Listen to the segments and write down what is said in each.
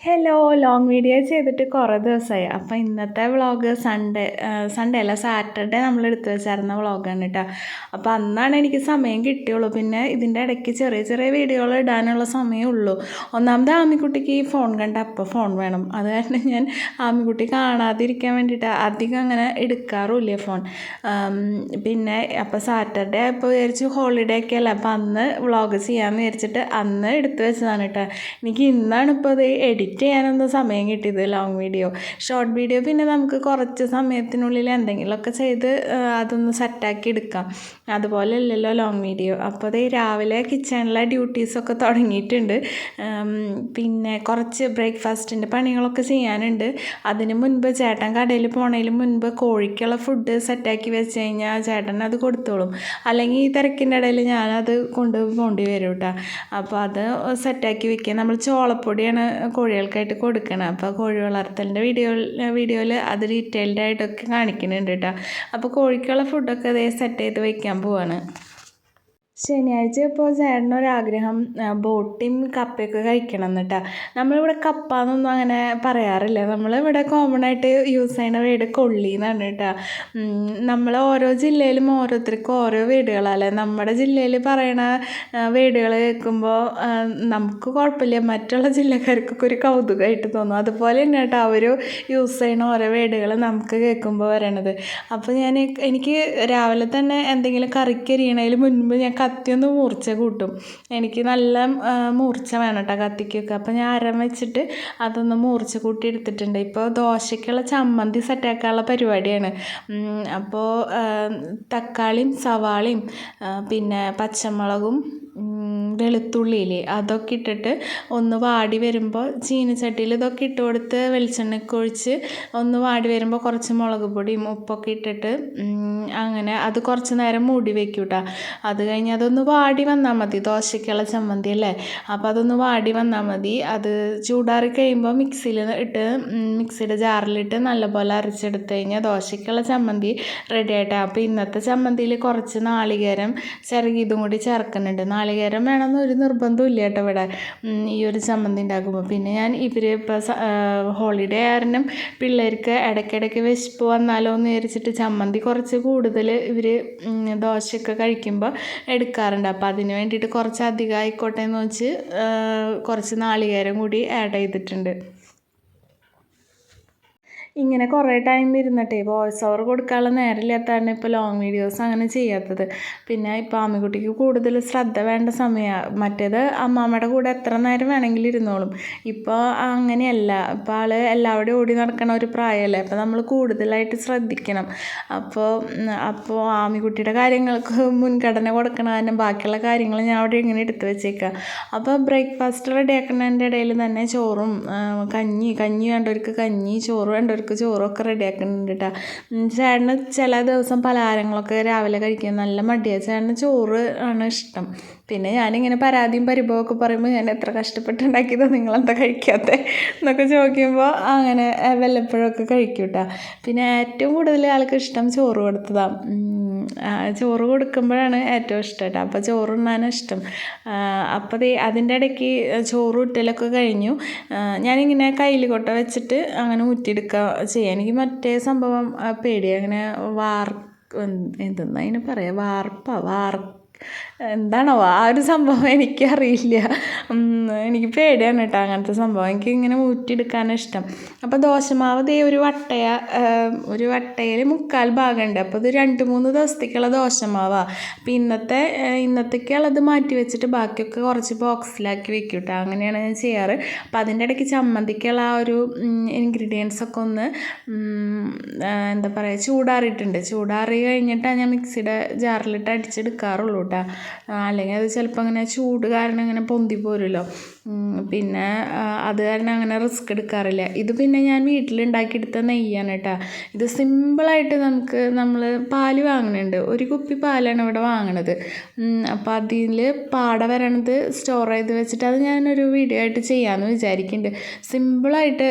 Hello long video ചെയ്തിട്ട് കുറേ ദിവസമായി അപ്പോൾ ഇന്നത്തെ വ്ളോഗ് സൺഡേ സൺഡേ അല്ല സാറ്റർഡേ നമ്മൾ എടുത്തു വെച്ചായിരുന്ന വ്ളോഗാണ് കേട്ടോ അപ്പോൾ അന്നാണ് എനിക്ക് സമയം കിട്ടിയുള്ളൂ. പിന്നെ ഇതിന്റെ ഇടയ്ക്ക് ചെറിയ ചെറിയ വീഡിയോകൾ ഇടാനുള്ള സമയമുള്ളൂ ഒന്നാമത് ആമിക്കുട്ടിക്ക് ഈ ഫോൺ കണ്ട അപ്പോൾ ഫോൺ വേണം. അത് കാരണം ഞാൻ ആമിക്കുട്ടി കാണാതിരിക്കാൻ വേണ്ടിയിട്ട് അധികം അങ്ങനെ എടുക്കാറുമില്ല ഫോൺ പിന്നെ അപ്പോൾ സാറ്റർഡേ അപ്പോൾ വിചാരിച്ചു ഹോളിഡേ ഒക്കെ അല്ല? അപ്പോൾ അന്ന് വ്ളോഗ് ചെയ്യാമെന്ന് വിചാരിച്ചിട്ട് അന്ന് എടുത്തു വെച്ചതാണ് കേട്ടോ എനിക്ക് ഇന്നാണ് ഇപ്പോൾ അത് എഡിറ്റ് എഡിറ്റ് ചെയ്യാനൊന്നും സമയം കിട്ടിയത് ലോങ് വീഡിയോ ഷോർട്ട് വീഡിയോ പിന്നെ നമുക്ക് കുറച്ച് സമയത്തിനുള്ളിൽ എന്തെങ്കിലുമൊക്കെ ചെയ്ത് അതൊന്ന് സെറ്റാക്കി എടുക്കാം. അതുപോലെ അല്ലല്ലോ ലോങ് വീഡിയോ അപ്പോൾ അതേ രാവിലെ കിച്ചണിലെ ഡ്യൂട്ടീസൊക്കെ തുടങ്ങിയിട്ടുണ്ട്. പിന്നെ കുറച്ച് ബ്രേക്ക്ഫാസ്റ്റിന്റെ പണികളൊക്കെ ചെയ്യാനുണ്ട്. അതിന് മുൻപ് ചേട്ടൻ കടയിൽ പോണതിന് മുൻപ് കോഴിക്കുള്ള ഫുഡ് സെറ്റാക്കി വെച്ച് കഴിഞ്ഞാൽ ചേട്ടൻ അത് കൊടുത്തോളും. അല്ലെങ്കിൽ ഈ തിരക്കിന്റെ ഇടയിൽ ഞാനത് കൊണ്ട് പോകേണ്ടി വരും കേട്ടോ അപ്പോൾ അത് സെറ്റാക്കി വെക്കുക. നമ്മൾ ചോളപ്പൊടിയാണ് കോഴി കോഴികൾക്കായിട്ട് കൊടുക്കണം. അപ്പോൾ കോഴി വളർത്തലിന്റെ വീഡിയോ വീഡിയോയിൽ അത് ഡീറ്റെയിൽഡ് ആയിട്ടൊക്കെ കാണിക്കുന്നുണ്ട് കേട്ടോ അപ്പോൾ കോഴിക്കുള്ള ഫുഡൊക്കെ അതേ സെറ്റ് ചെയ്ത് വയ്ക്കാൻ പോവാണ്. ശനിയാഴ്ച ഇപ്പോൾ ചേട്ടനൊരാഗ്രഹം ബോട്ടിയും കപ്പയൊക്കെ കഴിക്കണം എന്നിട്ടാ നമ്മളിവിടെ കപ്പ എന്നൊന്നും അങ്ങനെ പറയാറില്ല. നമ്മളിവിടെ കോമൺ ആയിട്ട് യൂസ് ചെയ്യുന്ന വീട് കൊള്ളി എന്നാണ് കേട്ടോ നമ്മൾ ഓരോ ജില്ലയിലും ഓരോരുത്തർക്കും ഓരോ വീടുകളല്ലേ നമ്മുടെ ജില്ലയിൽ പറയണ വീടുകൾ കേൾക്കുമ്പോൾ നമുക്ക് കുഴപ്പമില്ല. മറ്റുള്ള ജില്ലക്കാർക്കൊക്കെ ഒരു കൗതുകമായിട്ട് തോന്നും. അതുപോലെ തന്നെ കേട്ടോ അവർ യൂസ് ചെയ്യണ ഓരോ വീടുകൾ നമുക്ക് കേൾക്കുമ്പോൾ വരണത്. അപ്പോൾ ഞാൻ എനിക്ക് രാവിലെ തന്നെ എന്തെങ്കിലും കറിക്കരിയണതിൽ മുൻപ് ഞാൻ കത്തി ഒന്ന് മൂർച്ച കൂട്ടും. എനിക്ക് നല്ല മൂർച്ച വേണം കേട്ടോ കത്തിക്കൊക്കെ. അപ്പോൾ ഞാൻ അരം വെച്ചിട്ട് അതൊന്ന് മൂർച്ച കൂട്ടി എടുത്തിട്ടുണ്ട് ഇപ്പോൾ ദോശയ്ക്കുള്ള ചമ്മന്തി സെറ്റാക്കാനുള്ള പരിപാടിയാണ്. അപ്പോൾ തക്കാളിയും സവാളയും പിന്നെ പച്ചമുളകും വെളുത്തുള്ളിയില്ലേ അതൊക്കെ ഇട്ടിട്ട് ഒന്ന് വാടി വരുമ്പോൾ ചീനച്ചട്ടിയിൽ ഇതൊക്കെ ഇട്ട് കൊടുത്ത് വെളിച്ചെണ്ണയൊക്കെ ഒഴിച്ച് ഒന്ന് വാടി വരുമ്പോൾ കുറച്ച് മുളക് പൊടിയും ഉപ്പൊക്കെ ഇട്ടിട്ട് അങ്ങനെ അത് കുറച്ച് നേരം മൂടി വെക്കും കേട്ടോ അത് കഴിഞ്ഞ് അതൊന്ന് വാടി വന്നാൽ മതി ദോശയ്ക്കുള്ള ചമ്മന്തി അല്ലേ? അപ്പോൾ അതൊന്ന് വാടി വന്നാൽ മതി. അത് ചൂടാറി കഴിയുമ്പോൾ മിക്സിയിൽ ഇട്ട് മിക്സിയുടെ ജാറിലിട്ട് നല്ലപോലെ അരച്ചെടുത്ത് കഴിഞ്ഞാൽ ദോശയ്ക്കുള്ള ചമ്മന്തി റെഡി ആയിട്ടാണ് അപ്പോൾ ഇന്നത്തെ ചമ്മന്തിയിൽ കുറച്ച് നാളികേരം ചിറകിയതും കൂടി ചേർക്കുന്നുണ്ട്. നാളികേരം വേണമെന്ന് ഒരു നിർബന്ധവും ഇല്ല കേട്ടോ ഇവിടെ. ഈ ഒരു ചമ്മന്തി ഉണ്ടാക്കുമ്പോൾ പിന്നെ ഞാൻ ഇവർ ഇപ്പോൾ ഹോളിഡേ കാരണം പിള്ളേർക്ക് ഇടയ്ക്കിടയ്ക്ക് വിശപ്പ് വന്നാലോ എന്ന് വിചാരിച്ചിട്ട് ചമ്മന്തി കുറച്ച് കൂടുതൽ ഇവർ ദോശയൊക്കെ കഴിക്കുമ്പോൾ എടുക്കാറുണ്ട്. അപ്പോൾ അതിന് വേണ്ടിയിട്ട് കുറച്ച് അധികം ആയിക്കോട്ടെ എന്ന് വെച്ച് കുറച്ച് നാളികേരം കൂടി ആഡ് ചെയ്തിട്ടുണ്ട്. ഇങ്ങനെ കുറേ ടൈം ഇരുന്നിട്ടേ വോയിസ് ഓവർ കൊടുക്കാനുള്ള നേരമില്ലാത്തതാണ് ഇപ്പോൾ ലോങ് വീഡിയോസ് അങ്ങനെ ചെയ്യാത്തത്. പിന്നെ ഇപ്പോൾ ആമിക്കുട്ടിക്ക് കൂടുതൽ ശ്രദ്ധ വേണ്ട സമയമാണ് മറ്റേത് അമ്മാമ്മയുടെ കൂടെ എത്ര നേരം വേണമെങ്കിലും ഇരുന്നോളും. ഇപ്പോൾ അങ്ങനെയല്ല ഇപ്പോൾ ആൾ എല്ലാവരുടെയും ഓടി നടക്കണ ഒരു പ്രായമല്ലേ അപ്പോൾ നമ്മൾ കൂടുതലായിട്ട് ശ്രദ്ധിക്കണം. അപ്പോൾ അപ്പോൾ ആമിക്കുട്ടിയുടെ കാര്യങ്ങൾക്ക് മുൻഗണന കൊടുക്കണ ബാക്കിയുള്ള കാര്യങ്ങൾ ഞാൻ അവിടെ ഇങ്ങനെ എടുത്തു വെച്ചേക്കാം. അപ്പോൾ ബ്രേക്ക്ഫാസ്റ്റ് റെഡിയാക്കുന്നതിന്റെ ഇടയിൽ തന്നെ ചോറും കഞ്ഞി കഞ്ഞി വേണ്ടവർക്ക് കഞ്ഞി ചോറ് വേണ്ടവർക്ക് ഉച്ചയ്ക്ക് ചോറൊക്കെ റെഡിയാക്കുന്നുണ്ട് കേട്ടോ ചേട്ടന് ചില ദിവസം പലഹാരങ്ങളൊക്കെ രാവിലെ കഴിക്കാൻ നല്ല മടിയാണ് ചേട്ടന് ചോറ് ആണ് ഇഷ്ടം. പിന്നെ ഞാനിങ്ങനെ പരാതിയും പരിഭവമൊക്കെ പറയുമ്പോൾ ഞാൻ എത്ര കഷ്ടപ്പെട്ടുണ്ടാക്കിയത് നിങ്ങളെന്താ കഴിക്കാത്ത എന്നൊക്കെ ചോദിക്കുമ്പോൾ അങ്ങനെ വല്ലപ്പോഴൊക്കെ കഴിക്കും കേട്ടോ പിന്നെ ഏറ്റവും കൂടുതൽ ആൾക്ക് ഇഷ്ടം ചോറ് കൊടുത്തതാണ് ചോറ് കൊടുക്കുമ്പോഴാണ് ഏറ്റവും ഇഷ്ടം കേട്ടോ അപ്പോൾ ചോറ് ഉണ്ണാനാണ് ഇഷ്ടം. അപ്പോൾ അതിന്റെ ഇടയ്ക്ക് ചോറ് ഊറ്റലൊക്കെ കഴിഞ്ഞു. ഞാനിങ്ങനെ കയ്യിൽ കൊട്ട വെച്ചിട്ട് അങ്ങനെ ഊറ്റിയെടുക്കുക ചെയ്യാം. എനിക്ക് മറ്റേ സംഭവം പേടി. അങ്ങനെ വാർ എന്തെന്നാ അതിന് പറയുക വാർപ്പ വാർ എന്താണോ ആ ഒരു സംഭവം എനിക്കറിയില്ല. എനിക്ക് പേടിയാണ് കേട്ടോ അങ്ങനത്തെ സംഭവം. എനിക്ക് ഇങ്ങനെ ഊറ്റിയെടുക്കാനാണ് ഇഷ്ടം. അപ്പോൾ ദോശമാവ് ദേ ഒരു വട്ടയ ഒരു വട്ടയിൽ മുക്കാൽ ഭാഗമുണ്ട്. അപ്പോൾ ഇത് രണ്ട് മൂന്ന് ദിവസത്തേക്കുള്ള ദോശമാവാണ് അപ്പോൾ ഇന്നത്തെ ഇന്നത്തേക്കുള്ളത് മാറ്റി വെച്ചിട്ട് ബാക്കിയൊക്കെ കുറച്ച് ബോക്സിലാക്കി വെക്കും കേട്ടോ. അങ്ങനെയാണ് ഞാൻ ചെയ്യാറ്. അപ്പോൾ അതിന്റെ ഇടയ്ക്ക് ചമ്മന്തിക്കുള്ള ആ ഒരു ഇൻഗ്രീഡിയൻസ് ഒക്കെ ഒന്ന് എന്താ പറയുക ചൂടാറിയിട്ടുണ്ട്. ചൂടാറി കഴിഞ്ഞിട്ടാണ് ഞാൻ മിക്സിയുടെ ജാറിലിട്ട് അടിച്ചെടുക്കാറുള്ളൂ കേട്ടോ. അല്ലെങ്കിൽ അത് ചിലപ്പോൾ അങ്ങനെ ചൂട് കാരണം ഇങ്ങനെ പൊന്തി പോരുമല്ലോ പിന്നെ അത് കാരണം അങ്ങനെ റിസ്ക് എടുക്കാറില്ല. ഇത് പിന്നെ ഞാൻ വീട്ടിലുണ്ടാക്കിയെടുത്ത നെയ്യാണ് കേട്ടോ ഇത് സിമ്പിളായിട്ട് നമുക്ക് നമ്മൾ പാൽ വാങ്ങുന്നുണ്ട് ഒരു കുപ്പി പാലാണ് ഇവിടെ വാങ്ങണത്. അപ്പോൾ അതിൽ പാട വരണത് സ്റ്റോർ ചെയ്ത് വെച്ചിട്ട് അത് ഞാനൊരു വീഡിയോ ആയിട്ട് ചെയ്യാമെന്ന് വിചാരിക്കുന്നുണ്ട് സിമ്പിളായിട്ട്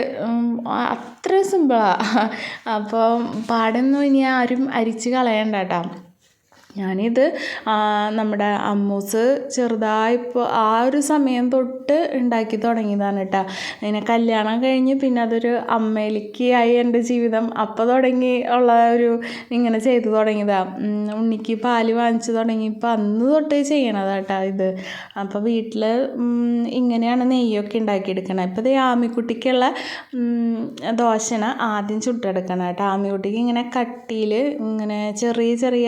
അത്ര സിമ്പിളാണ് അപ്പോൾ പാടൊന്നും ഇനി ആരും അരിച്ച് കളയണ്ട കേട്ടോ ഞാനിത് നമ്മുടെ അമ്മൂസ് ചെറുതായപ്പോൾ ആ ഒരു സമയം തൊട്ട് ഉണ്ടാക്കി തുടങ്ങിയതാണ് കേട്ടോ അതിനെ കല്യാണം കഴിഞ്ഞ് പിന്നെ അതൊരു അമ്മയിലേക്ക് ആയി എന്റെ ജീവിതം അപ്പോൾ തുടങ്ങി ഉള്ള ഒരു ഇങ്ങനെ ചെയ്തു തുടങ്ങിയതാണ് ഉണ്ണിക്ക് പാൽ വാങ്ങിച്ചു തുടങ്ങിയപ്പോൾ അന്ന് തൊട്ട് ചെയ്യണതാണ് കേട്ടോ ഇത്. അപ്പോൾ വീട്ടിൽ ഇങ്ങനെയാണ് നെയ്യൊക്കെ ഉണ്ടാക്കിയെടുക്കണം. ഇപ്പോൾ ഇത് ആമിക്കുട്ടിക്കുള്ള ദോശന ആദ്യം ചുട്ടെടുക്കണം കേട്ടോ ആമിക്കുട്ടിക്ക് ഇങ്ങനെ കട്ടിയിൽ ഇങ്ങനെ ചെറിയ ചെറിയ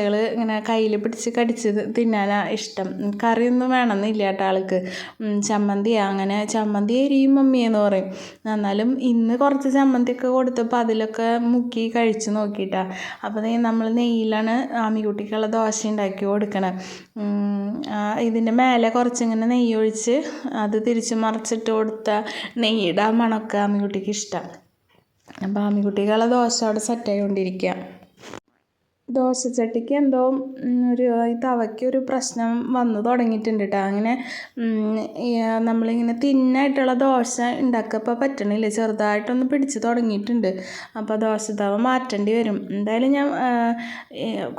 ദോശകൾ ഇങ്ങനെ കയ്യിൽ പിടിച്ച് കടിച്ച് തിന്നാനാണ് ഇഷ്ടം. കറിയൊന്നും വേണമെന്നില്ല കേട്ടോ ആൾക്ക്. ചമ്മന്തി അങ്ങനെ ചമ്മന്തി എരിയും മമ്മി എന്ന് പറയും. എന്നാലും ഇന്ന് കുറച്ച് ചമ്മന്തിയൊക്കെ കൊടുത്തപ്പോൾ അതിലൊക്കെ മുക്കി കഴിച്ച് നോക്കിയിട്ടാ അപ്പോൾ നമ്മൾ നെയ്യിലാണ് ആമിക്കുട്ടിക്കുള്ള ദോശ ഉണ്ടാക്കി കൊടുക്കണം. ഇതിന്റെ മേലെ കുറച്ചിങ്ങനെ നെയ്യ് ഒഴിച്ച് അത് തിരിച്ച് മറിച്ചിട്ട് കൊടുത്ത നെയ്യുടെ ആ മണമൊക്കെ ആമിക്കുട്ടിക്ക് ഇഷ്ടം. അപ്പോൾ ആമിക്കുട്ടിക്കുള്ള ദോശ അവിടെ സെറ്റായിക്കൊണ്ടിരിക്കുക ദോശച്ചട്ടിക്ക് എന്തോ ഒരു ഈ തവയ്ക്ക് ഒരു പ്രശ്നം വന്നു തുടങ്ങിയിട്ടുണ്ട് കേട്ടോ അങ്ങനെ ഈ, നമ്മളിങ്ങനെ തിന്നായിട്ടുള്ള ദോശ ഉണ്ടാക്കപ്പോൾ പറ്റണില്ല. ചെറുതായിട്ടൊന്ന് പിടിച്ച് തുടങ്ങിയിട്ടുണ്ട്. അപ്പോൾ ദോശ തവ മാറ്റേണ്ടി വരും. എന്തായാലും ഞാൻ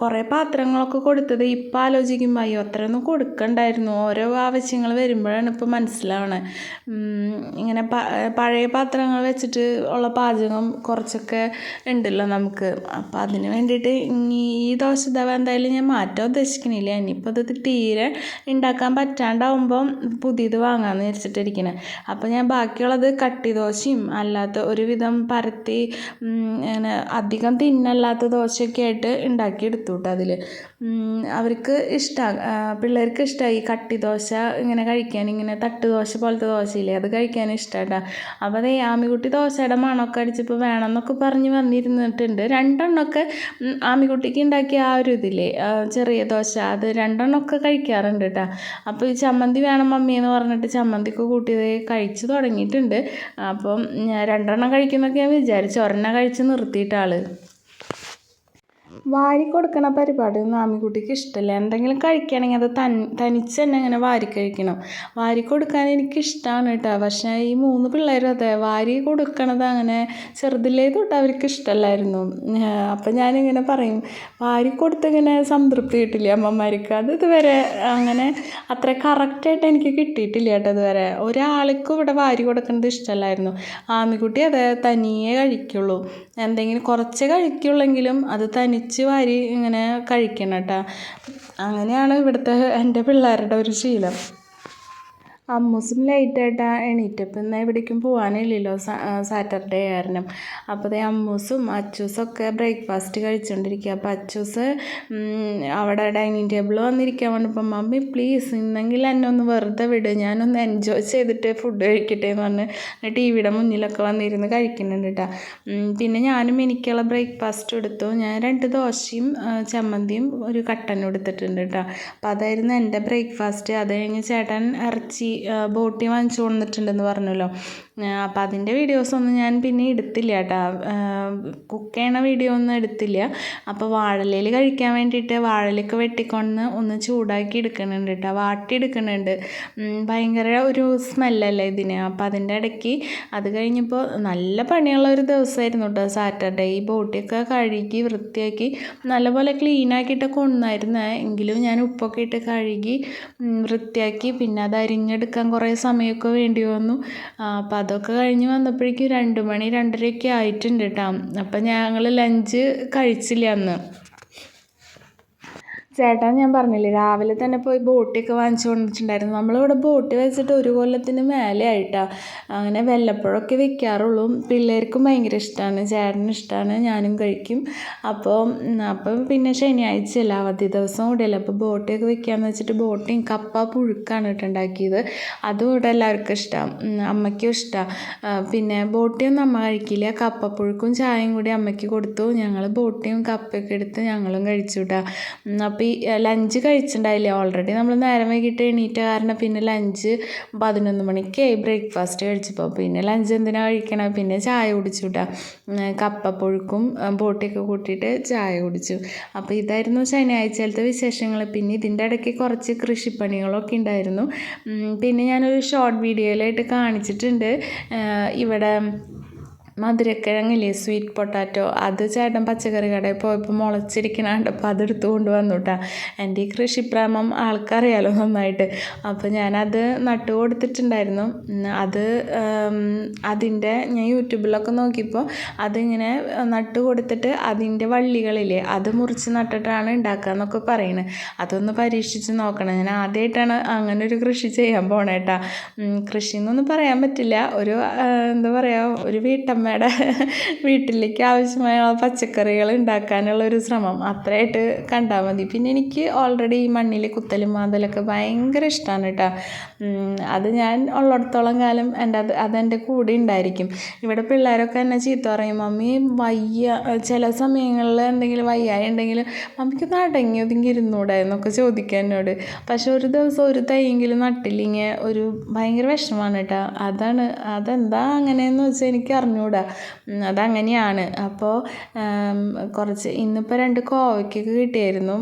കുറേ പാത്രങ്ങളൊക്കെ കൊടുത്തത് ഇപ്പം ആലോചിക്കുമ്പോൾ അയ്യോ അത്രയൊന്നും കൊടുക്കണ്ടായിരുന്നു. ഓരോ ആവശ്യങ്ങൾ വരുമ്പോഴാണ് ഇപ്പോൾ മനസ്സിലാവണേ. ഇങ്ങനെ പഴയ പാത്രങ്ങൾ വെച്ചിട്ട് ഉള്ള പാചകം കുറച്ചൊക്കെ ഉണ്ടല്ലോ നമുക്ക്. അപ്പോൾ അതിന് വേണ്ടിയിട്ട് ഇനി ഈ ദോശ തവ എന്തായാലും ഞാൻ മാറ്റാൻ ഉദ്ദേശിക്കണില്ല. ഇനിയിപ്പോൾ അത് തീരെ ഉണ്ടാക്കാൻ പറ്റാണ്ടാവുമ്പം പുതിയത് വാങ്ങാമെന്ന് വിചാരിച്ചിട്ടിരിക്കണേ. അപ്പോൾ ഞാൻ ബാക്കിയുള്ളത് കട്ടി ദോശയും അല്ലാത്ത ഒരുവിധം പരത്തി അങ്ങനെ അധികം തിന്നല്ലാത്ത ദോശയൊക്കെ ആയിട്ട് ഉണ്ടാക്കിയെടുത്തു കേട്ടോ അതിൽ അവർക്ക് ഇഷ്ടമാണ് പിള്ളേർക്ക് ഇഷ്ടമായി കട്ടി ദോശ ഇങ്ങനെ കഴിക്കാൻ. ഇങ്ങനെ തട്ട് ദോശ പോലത്തെ ദോശയില്ലേ അത് കഴിക്കാൻ ഇഷ്ടമാട്ടാ അപ്പോൾ അതേ ആമിക്കുട്ടി ദോശയുടെ മണമൊക്കെ അടിച്ചപ്പോൾ വേണമെന്നൊക്കെ പറഞ്ഞ് വന്നിരുന്നിട്ടുണ്ട്. രണ്ടെണ്ണമൊക്കെ ഉം, ആമിക്കുട്ടിക്ക് ഉണ്ടാക്കിയ ആ ഒരു ഇതില്ലേ? ചെറിയ ദോശ. അത് രണ്ടെണ്ണമൊക്കെ കഴിക്കാറുണ്ട് കേട്ടോ അപ്പോൾ ഈ ചമ്മന്തി വേണം മമ്മി എന്ന് പറഞ്ഞിട്ട് ചമ്മന്തിക്ക് കൂട്ടിയത് കഴിച്ചു തുടങ്ങിയിട്ടുണ്ട്. അപ്പം രണ്ടെണ്ണം കഴിക്കുന്നൊക്കെ ഞാൻ വിചാരിച്ചു. ഒരെണ്ണം കഴിച്ച് നിർത്തിയിട്ടാൾ വാരി കൊടുക്കണ പരിപാടിയൊന്നും ആമിക്കുട്ടിക്ക് ഇഷ്ടമല്ല എന്തെങ്കിലും കഴിക്കുകയാണെങ്കിൽ അത് തനിച്ച് തന്നെ അങ്ങനെ വാരി കഴിക്കണം. വാരി കൊടുക്കാൻ എനിക്ക് ഇഷ്ടമാണ് കേട്ടോ. പക്ഷേ ഈ മൂന്ന് പിള്ളേരും അതെ വാരി കൊടുക്കണത് അങ്ങനെ ചെറുതിലേ തൊട്ട് അവർക്ക് ഇഷ്ടമല്ലായിരുന്നു. അപ്പം ഞാനിങ്ങനെ പറയും വാരി കൊടുത്തിങ്ങനെ സംതൃപ്തി കിട്ടില്ല അമ്മമാർക്ക്? അത് ഇതുവരെ അങ്ങനെ അത്ര കറക്റ്റായിട്ട് എനിക്ക് കിട്ടിയിട്ടില്ല കേട്ടോ ഇതുവരെ. ഒരാൾക്കും ഇവിടെ വാരി കൊടുക്കുന്നത് ഇഷ്ടമല്ലായിരുന്നു. ആമിക്കുട്ടി അതെ തനിയെ കഴിക്കുള്ളൂ. എന്തെങ്കിലും കുറച്ചേ കഴിക്കുള്ളെങ്കിലും അത് തനിച്ച് വാരി ഇങ്ങനെ കഴിക്കണം കേട്ടോ. അങ്ങനെയാണ് ഇവിടുത്തെ എന്റെ പിള്ളേരുടെ ഒരു ശീലം. അമ്മൂസും ലേറ്റായിട്ടാണ് എണീറ്റപ്പം ഇന്ന് എവിടേക്കും പോകാനില്ലല്ലോ സാറ്റർഡേ ആയിരുന്നു. അപ്പോൾ ദേ അമ്മൂസും അച്ചൂസൊക്കെ ബ്രേക്ക്ഫാസ്റ്റ് കഴിച്ചുകൊണ്ടിരിക്കുക അപ്പോൾ അച്ചൂസ് അവിടെ ഡൈനിങ് ടേബിൾ വന്നിരിക്കാൻ പറഞ്ഞപ്പോൾ മമ്മി പ്ലീസ് ഇന്നെങ്കിൽ എന്നെ ഒന്ന് വെറുതെ വിട്. ഞാനൊന്ന് എൻജോയ് ചെയ്തിട്ട് ഫുഡ് കഴിക്കട്ടെ എന്ന് പറഞ്ഞ് ടി വിയുടെ മുന്നിലൊക്കെ വന്നിരുന്ന് കഴിക്കുന്നുണ്ട് കേട്ടോ പിന്നെ ഞാനും എനിക്കുള്ള ബ്രേക്ക്ഫാസ്റ്റ് എടുത്തു. ഞാൻ രണ്ട് ദോശയും ചമ്മന്തിയും ഒരു കട്ടനും എടുത്തിട്ടുണ്ട് കേട്ടോ അപ്പോൾ അതായിരുന്നു എന്റെ ബ്രേക്ക്ഫാസ്റ്റ്. അത് കഴിഞ്ഞ് ചേട്ടൻ ഇറച്ചി ആ, ബോട്ടി വാങ്ങിച്ചു കൊണ്ടിട്ടുണ്ടെന്ന് പറഞ്ഞല്ലോ. അപ്പോൾ അതിന്റെ വീഡിയോസൊന്നും ഞാൻ പിന്നെ എടുത്തില്ല കേട്ടോ കുക്ക് ചെയ്യണ വീഡിയോ ഒന്നും എടുത്തില്ല. അപ്പോൾ വാഴലയിൽ കഴിക്കാൻ വേണ്ടിയിട്ട് വാഴലൊക്കെ വെട്ടിക്കൊണ്ട് ഒന്ന് ചൂടാക്കി എടുക്കുന്നുണ്ട് കേട്ടോ വാട്ടി എടുക്കുന്നുണ്ട് ഭയങ്കര ഒരു സ്മെല്ലല്ലേ ഇതിന്. അപ്പോൾ അതിന്റെ ഇടയ്ക്ക് അത് കഴിഞ്ഞപ്പോൾ നല്ല പണിയുള്ള ഒരു ദിവസമായിരുന്നു കേട്ടോ സാറ്റർഡേ ഈ ബോട്ടിയൊക്കെ കഴുകി വൃത്തിയാക്കി നല്ലപോലെ ക്ലീൻ ആക്കിയിട്ട് എങ്കിലും ഞാൻ ഉപ്പൊക്കെ ഇട്ട് കഴുകി വൃത്തിയാക്കി. പിന്നെ അത് അരിഞ്ഞെടുക്കാൻ കുറേ സമയമൊക്കെ വേണ്ടി വന്നു. അപ്പോൾ അതൊക്കെ കഴിഞ്ഞ് വന്നപ്പോഴേക്കും രണ്ട് മണി രണ്ടരയൊക്കെ ആയിട്ടുണ്ട് കേട്ടോ അപ്പം ഞങ്ങൾ ലഞ്ച് കഴിച്ചില്ല അന്ന്. ചേട്ടാ ഞാൻ പറഞ്ഞില്ലേ രാവിലെ തന്നെ പോയി ബോട്ടിയൊക്കെ വാങ്ങിച്ചു കൊണ്ടിട്ടുണ്ടായിരുന്നു നമ്മളിവിടെ ബോട്ട് വെച്ചിട്ട് ഒരു കൊല്ലത്തിന് മേലെ ആയിട്ടാ. അങ്ങനെ വല്ലപ്പോഴൊക്കെ വെക്കാറുള്ളൂ. പിള്ളേർക്കും ഭയങ്കര ഇഷ്ടമാണ് ചേട്ടന് ഇഷ്ടമാണ് ഞാനും കഴിക്കും. അപ്പോൾ അപ്പം പിന്നെ ശനിയാഴ്ചയല്ല അവധി ദിവസം കൂടിയല്ല അപ്പോൾ ബോട്ടിയൊക്കെ വെക്കാമെന്ന് വെച്ചിട്ട് ബോട്ടിയും കപ്പ പുഴുക്കാണ് കേട്ടോ ഉണ്ടാക്കിയത്. അതും ഇവിടെ എല്ലാവർക്കും ഇഷ്ടം അമ്മയ്ക്കും ഇഷ്ടമാണ് പിന്നെ ബോട്ടിയൊന്നും അമ്മ കഴിക്കില്ല. കപ്പപ്പുഴുക്കും ചായയും കൂടി അമ്മയ്ക്ക് കൊടുത്തു. ഞങ്ങൾ ബോട്ടിയും കപ്പയൊക്കെ എടുത്ത് ഞങ്ങളും കഴിച്ചു കേട്ടോ അപ്പോൾ ഈ ലഞ്ച് കഴിച്ചിട്ടുണ്ടായില്ല ഓൾറെഡി നമ്മൾ നേരം വൈകിട്ട് എണീറ്റ കാരണം പിന്നെ ലഞ്ച് പതിനൊന്ന് മണിക്കായി ബ്രേക്ക്ഫാസ്റ്റ് കഴിച്ചപ്പോൾ പിന്നെ ലഞ്ച് എന്തിനാണ് കഴിക്കണം? പിന്നെ ചായ കുടിച്ചു കേട്ടോ കപ്പപ്പുഴുക്കും ബോട്ടിയൊക്കെ കൂട്ടിയിട്ട് ചായ കുടിച്ചു. അപ്പോൾ ഇതായിരുന്നു ശനിയാഴ്ചയിലത്തെ വിശേഷങ്ങൾ പിന്നെ ഇതിന്റെ ഇടയ്ക്ക് കുറച്ച് കൃഷിപ്പണികളൊക്കെ ഉണ്ടായിരുന്നു പിന്നെ ഞാനൊരു ഷോർട്ട് വീഡിയോയിലായിട്ട് കാണിച്ചിട്ടുണ്ട്. ഇവിടെ മധുരക്കിഴങ്ങില്ലേ? സ്വീറ്റ് പൊട്ടാറ്റോ അത് ചേട്ടൻ പച്ചക്കറി കടയിൽ പോയപ്പോൾ മുളച്ചിരിക്കണ കണ്ടപ്പോൾ അതെടുത്ത് കൊണ്ടുവന്നു കേട്ടോ എന്റെ ഈ കൃഷിപ്രേമം ആൾക്കറിയാലോ നന്നായിട്ട്. അപ്പോൾ ഞാനത് നട്ടു കൊടുത്തിട്ടുണ്ടായിരുന്നു. അത് അതിന്റെ ഞാൻ യൂട്യൂബിലൊക്കെ നോക്കിയപ്പോൾ അതിങ്ങനെ നട്ടു കൊടുത്തിട്ട് അതിന്റെ വള്ളികളില്ലേ അത് മുറിച്ച് നട്ടിട്ടാണ് ഉണ്ടാക്കുക എന്നൊക്കെ പറയുന്നത് അതൊന്ന് പരീക്ഷിച്ച് നോക്കണം. ഞാൻ ആദ്യമായിട്ടാണ് അങ്ങനെ ഒരു കൃഷി ചെയ്യാൻ പോണേട്ടാ കൃഷി എന്നൊന്നും പറയാൻ പറ്റില്ല. ഒരു എന്താ പറയുക ഒരു വീട്ടമ്മയുടെ വീട്ടിലേക്ക് ആവശ്യമായ പച്ചക്കറികൾ ഉണ്ടാക്കാനുള്ള ഒരു ശ്രമം അത്രയായിട്ട് കണ്ടാൽ മതി. പിന്നെ എനിക്ക് ഓൾറെഡി ഈ മണ്ണിൽ കുത്തലും മാതലൊക്കെ ഭയങ്കര ഇഷ്ടമാണ് കേട്ടോ. അത് ഞാൻ ഉള്ളിടത്തോളം കാലം എന്റെ അത് അതെന്റെ കൂടെ ഉണ്ടായിരിക്കും. ഇവിടെ പിള്ളേരൊക്കെ എന്നെ ചീത്ത പറയും മമ്മി വയ്യ ചില സമയങ്ങളിൽ എന്തെങ്കിലും വയ്യായ ഉണ്ടെങ്കിൽ മമ്മിക്ക് നടങ്ങി ഒതുങ്ങി ഇരുന്നൂടെ? എന്നൊക്കെ ചോദിക്കുക എന്നോട്. പക്ഷെ ഒരു ദിവസം ഒരു തൈയെങ്കിലും നട്ടില്ലെങ്കിൽ ഒരു ഭയങ്കര വിഷമമാണ് കേട്ടോ. അതാണ് അതെന്താ അങ്ങനെയെന്ന് വെച്ചാൽ എനിക്ക് അറിഞ്ഞൂടാ. ഉം, അതങ്ങനെയാണ്. അപ്പോൾ കുറച്ച് ഇന്നിപ്പോൾ രണ്ട് കോവയ്ക്കൊക്കെ കിട്ടിയായിരുന്നു.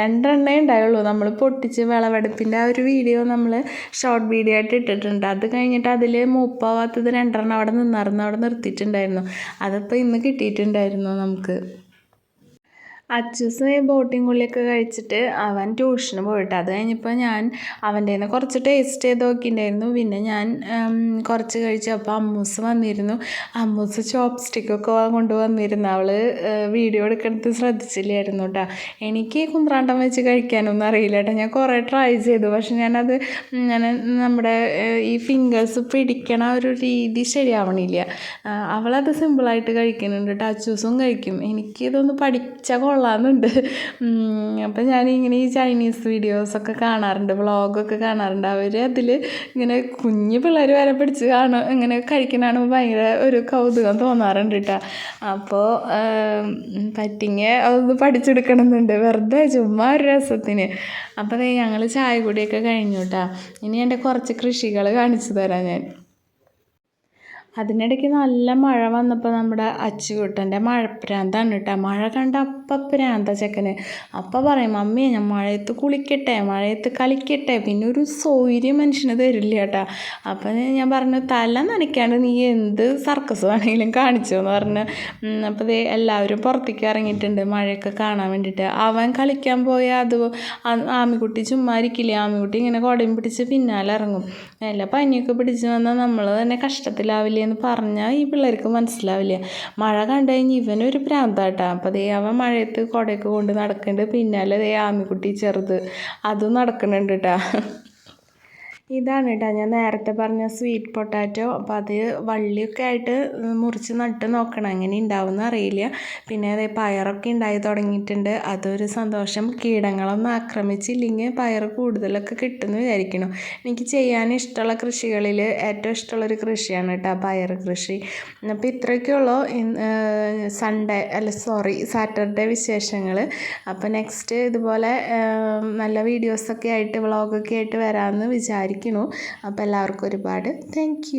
രണ്ടെണ്ണേ ഉണ്ടായുള്ളൂ. നമ്മൾ പൊട്ടിച്ച് വിളവെടുപ്പിന്റെ ആ ഒരു വീഡിയോ നമ്മൾ ഷോർട്ട് വീഡിയോ ആയിട്ട് ഇട്ടിട്ടുണ്ട്. അത് കഴിഞ്ഞിട്ട് അതിൽ മൂപ്പാവാത്തത് രണ്ടെണ്ണം അവിടെ നിന്നായിരുന്നു. അവിടെ നിർത്തിയിട്ടുണ്ടായിരുന്നു. അതിപ്പോൾ ഇന്ന് കിട്ടിയിട്ടുണ്ടായിരുന്നു നമുക്ക്. അച്ചൂസ് ബോട്ടിംഗ് കുള്ളിയൊക്കെ കഴിച്ചിട്ട് അവൻ ട്യൂഷന് പോയിട്ട്. അത് കഴിഞ്ഞപ്പോൾ ഞാൻ അവന്റെ നിന്ന് കുറച്ച് ടേസ്റ്റ് ചെയ്ത് നോക്കിയിട്ടുണ്ടായിരുന്നു പിന്നെ ഞാൻ കുറച്ച് കഴിച്ചപ്പോൾ അമ്മൂസ് വന്നിരുന്നു. അമ്മൂസ് ചോപ്പ് സ്റ്റിക്കൊക്കെ കൊണ്ട് വന്നിരുന്നു അവൾ വീഡിയോ എടുക്കുന്നത് ശ്രദ്ധിച്ചില്ലായിരുന്നു കേട്ടോ എനിക്ക് കുന്ത്രാണ്ടം വെച്ച് കഴിക്കാനൊന്നും അറിയില്ല കേട്ടോ ഞാൻ കുറേ ട്രൈ ചെയ്തു. പക്ഷെ ഞാനത് ഞാൻ നമ്മുടെ ഈ ഫിംഗേഴ്സ് പിടിക്കണ ഒരു രീതി ശരിയാവണില്ല. അവളത് സിമ്പിളായിട്ട് കഴിക്കുന്നുണ്ട് കേട്ടോ അച്ചൂസും കഴിക്കും. എനിക്കിതൊന്ന് പഠിച്ചാൽ കൊള്ളാമെന്നുണ്ട്. അപ്പം ഞാനിങ്ങനെ ഈ ചൈനീസ് വീഡിയോസൊക്കെ കാണാറുണ്ട് വ്ളോഗൊക്കെ കാണാറുണ്ട്. അവർ അതിൽ ഇങ്ങനെ കുഞ്ഞു പിള്ളേർ വരെ പിടിച്ച് കാണും ഇങ്ങനെ കഴിക്കണതാണ് ഭയങ്കര ഒരു കൗതുകം തോന്നാറുണ്ട് കേട്ടോ അപ്പോൾ പറ്റിങ്ങ അതൊന്ന് പഠിച്ചെടുക്കണമെന്നുണ്ട്. വെറുതെ ചുമ്മാ ഒരു രസത്തിന്. അപ്പോൾ ഞങ്ങൾ ചായ കൂടിയൊക്കെ കഴിഞ്ഞു കേട്ടോ ഇനി എന്റെ കുറച്ച് കൃഷികൾ കാണിച്ചു തരാം ഞാൻ. അതിനിടയ്ക്ക് നല്ല മഴ വന്നപ്പോൾ നമ്മുടെ അച്ചുകുട്ടന്റെ മഴപ്രാന്താണ് കേട്ടോ മഴ കണ്ട അപ്പം പ്രാന്ത ചെക്കന്. അപ്പം പറയും മമ്മിയെ ഞാൻ മഴയത്ത് കുളിക്കട്ടെ മഴയത്ത് കളിക്കട്ടെ. പിന്നെ ഒരു സൗകര്യം മനുഷ്യന് തരില്ല കേട്ടോ അപ്പം ഞാൻ പറഞ്ഞു തല നനയ്ക്കാണ്ട് നീ എന്ത് സർക്കസ് വേണമെങ്കിലും കാണിച്ചു? എന്ന് പറഞ്ഞ്. അപ്പോൾ ദേ എല്ലാവരും പുറത്തേക്ക് ഇറങ്ങിയിട്ടുണ്ട് മഴയൊക്കെ കാണാൻ വേണ്ടിയിട്ട് അവൻ കളിക്കാൻ പോയാൽ അത് ആമിക്കുട്ടി ചുമ്മാ ഇരിക്കില്ലേ? ആമിക്കുട്ടി ഇങ്ങനെ കുടയും പിടിച്ച് പിന്നാലെ ഇറങ്ങും. എല്ലാ പനിയൊക്കെ പിടിച്ച് വന്നാൽ നമ്മൾ തന്നെ കഷ്ടത്തിലാവില്ലേ? എന്ന് പറഞ്ഞാൽ ഈ പിള്ളേർക്ക് മനസ്സിലാവില്ല. മഴ കണ്ടു കഴിഞ്ഞ് ഇവനൊരു പ്രാന്താട്ടാ. അപ്പോൾ ദേ അവൻ മഴയത്ത് കുടയൊക്കെ കൊണ്ട് നടക്കുന്നുണ്ട് പിന്നാലെ ദേ ആമിക്കുട്ടി ചെറുത്. അതും നടക്കുന്നുണ്ട് കേട്ടാ ഇതാണ് കേട്ടോ ഞാൻ നേരത്തെ പറഞ്ഞ സ്വീറ്റ് പൊട്ടാറ്റോ അപ്പോൾ അത് വള്ളിയൊക്കെ ആയിട്ട് മുറിച്ച് നട്ട് നോക്കണം. എങ്ങനെ ഉണ്ടാവുമെന്ന് അറിയില്ല. പിന്നെ അതേ പയറൊക്കെ ഉണ്ടായി തുടങ്ങിയിട്ടുണ്ട്. അതൊരു സന്തോഷം. കീടങ്ങളൊന്നും ആക്രമിച്ചില്ലെങ്കിൽ പയർ കൂടുതലൊക്കെ കിട്ടുമെന്ന് വിചാരിക്കണം. എനിക്ക് ചെയ്യാൻ ഇഷ്ടമുള്ള കൃഷികളിൽ ഏറ്റവും ഇഷ്ടമുള്ളൊരു കൃഷിയാണ് കേട്ടോ പയർ കൃഷി അപ്പോൾ ഇത്രയൊക്കെയുള്ളൂ സൺഡേ അല്ല സോറി സാറ്റർഡേ വിശേഷങ്ങൾ അപ്പോൾ നെക്സ്റ്റ് ഇതുപോലെ നല്ല വീഡിയോസൊക്കെ ആയിട്ട് വ്ളോഗൊക്കെ ആയിട്ട് വരാമെന്ന് വിചാരിക്കുന്നു അപ്പോൾ എല്ലാവർക്കും ഒരുപാട് താങ്ക്